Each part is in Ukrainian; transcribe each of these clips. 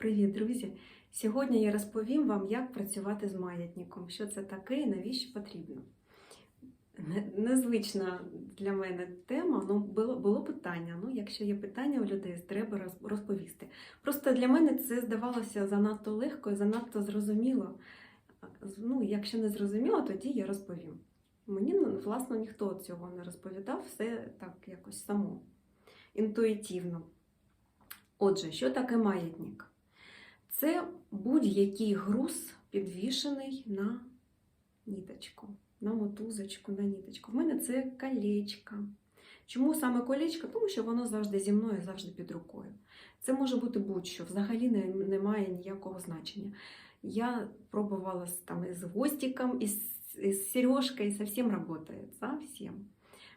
Привіт, друзі! Сьогодні я розповім вам, як працювати з маятником, що це таке і навіщо потрібно. Незвична для мене тема, ну було, було питання. Ну, якщо є питання у людей, треба розповісти. Просто для мене це здавалося занадто легко і занадто зрозуміло. Ну, якщо не зрозуміло, тоді я розповім. Мені, ну, власне, ніхто цього не розповідав, все так якось само, інтуїтивно. Отже, що таке маятник? Це будь-який груз підвішений на ніточку, на мотузочку, на ніточку. В мене це колечко. Чому саме колечко? Тому що воно завжди зі мною, завжди під рукою. Це може бути будь-що, взагалі не, має ніякого значення. Я пробувала там, і з гвоздиком, і з, і з сережкою, совсем работает, совсем.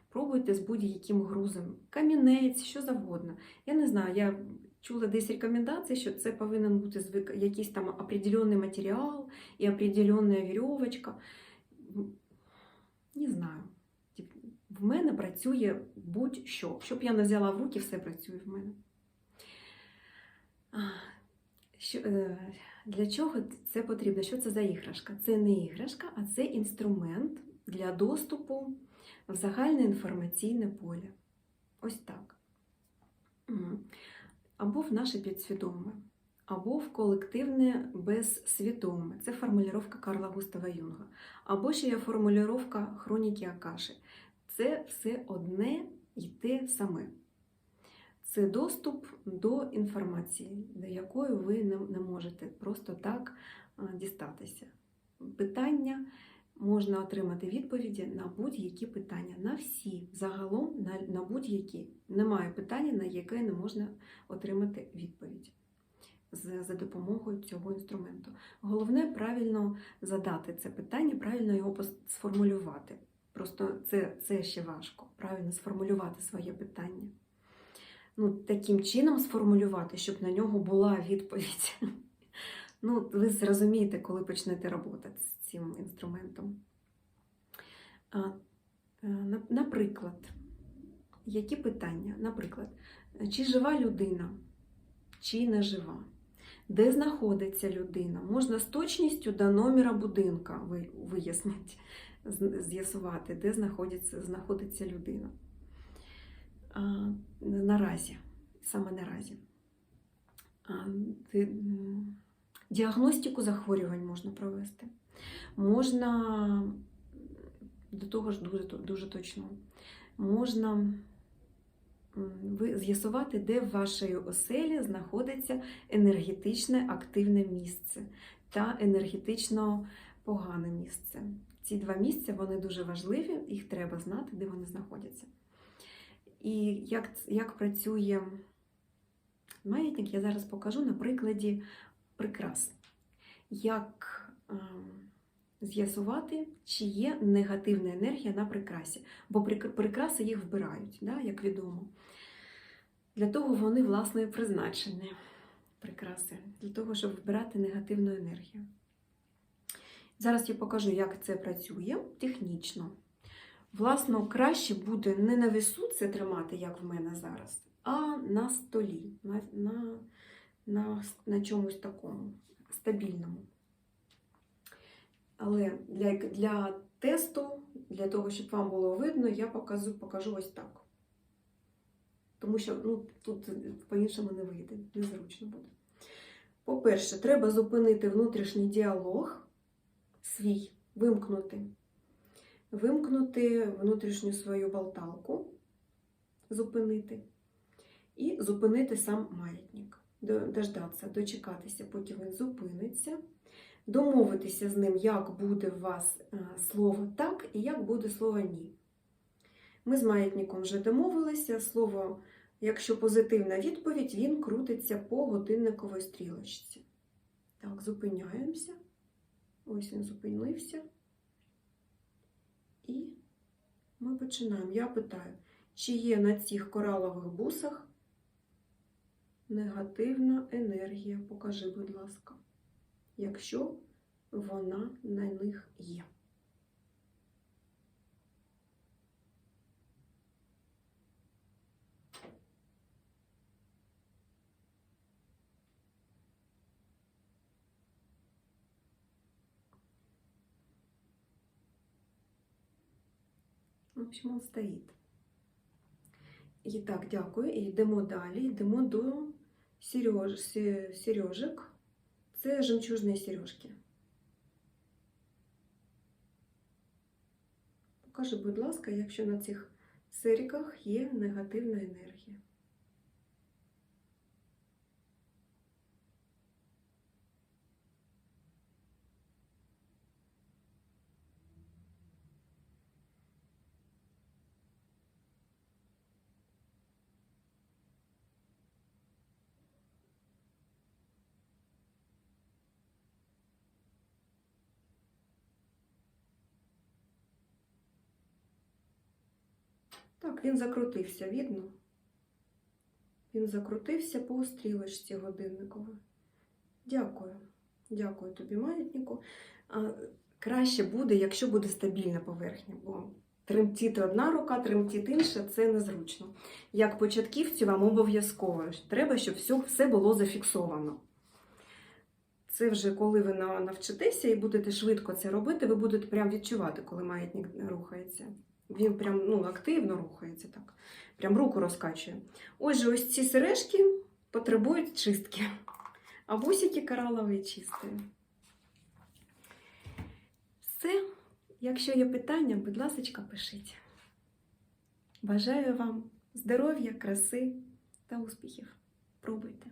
Пробуйте з будь-яким грузом, камінець, що завгодно. Я не знаю, я чула десь рекомендації, що це повинен бути звик- якийсь там определенний матеріал і определенна вірьовочка. Не знаю. В мене працює будь-що. Щоб я не взяла в руки, все працює в мене. Що, е, для чого це потрібно? Що це за іграшка? Це не іграшка, а це інструмент для доступу в загальне інформаційне поле. Ось так. Або в наше підсвідоме, або в колективне безсвідоме. Це формулювання Карла Густава Юнга. Або ще є формулювання хроніки Акаши. Це все одне і те саме. Це доступ до інформації, до якої ви не можете просто так дістатися. Питання можна отримати відповіді на будь-які питання, на всі, загалом на, на будь-які. Немає питання, на яке не можна отримати відповідь за допомогою цього інструменту. Головне правильно задати це питання, правильно його сформулювати. Просто це, це ще важко, правильно сформулювати своє питання. Ну, таким чином сформулювати, щоб на нього була відповідь. Ну, ви зрозумієте, коли почнете роботи з цим інструментом. Е, на- Наприклад, які питання? Наприклад, чи жива людина, чи не жива? Де знаходиться людина? Можна з точністю до номера будинка вияснити, з'ясувати, де знаходиться, знаходиться людина. Наразі, саме наразі. Діагностику захворювань можна провести. Можна до того ж дуже, дуже точно. Можна з'ясувати, де в вашій оселі знаходиться енергетичне активне місце та енергетично погане місце. Ці два місця вони дуже важливі, їх треба знати, де вони знаходяться. І як, як працює маятник, я зараз покажу на прикладі прикрас. Як ем, з'ясувати, чи є негативна енергія на прикрасі. Бо прикраси їх вбирають, да, як відомо. Для того вони, власне, і призначені, прикраси, для того, щоб вбирати негативну енергію. Зараз я покажу, як це працює технічно. Власно, краще буде не на весу це тримати, як в мене зараз, а на столі, на, на, на, на чомусь такому стабільному. Але для, для тесту, для того, щоб вам було видно, я покажу, покажу ось так. Тому що ну, тут по-іншому не вийде, незручно буде. По-перше, треба зупинити внутрішній діалог свій, вимкнути. Вимкнути внутрішню свою болталку, зупинити. І зупинити сам Дождатися, дочекатися, поки він зупиниться домовитися з ним, як буде у вас е, слово так і як буде слово ні. Ми з маятником вже домовилися. Слово, якщо позитивна відповідь, він крутиться по годинниковій стрілочці. Так, зупиняємося. Ось він зупинився. І ми починаємо. Я питаю, чи є на цих коралових бусах негативна енергія, покажи, будь ласка, якщо вона на них є. В общем, он стоїть. І так, дякую. І йдемо далі, йдемо до сереж, се- сережок. Це жемчужні сережки. Покажи, будь ласка, якщо на цих серіках є негативна енергія. Так, він закрутився, видно? Він закрутився по стрілочці годинникової. Дякую. Дякую тобі, маятнику. А, краще буде, якщо буде стабільна поверхня, бо тремтіти одна рука, тремтіти інша це незручно. Як початківцю вам обов'язково треба, щоб все, все було зафіксовано. Це вже коли ви навчитеся і будете швидко це робити, ви будете прям відчувати, коли маятник рухається. Він прям ну, активно рухається так. Прям руку розкачує. Отже, ось ці сережки потребують чистки. А бусики коралові чисті. Все. Якщо є питання, будь ласка, пишіть. Бажаю вам здоров'я, краси та успіхів. Пробуйте.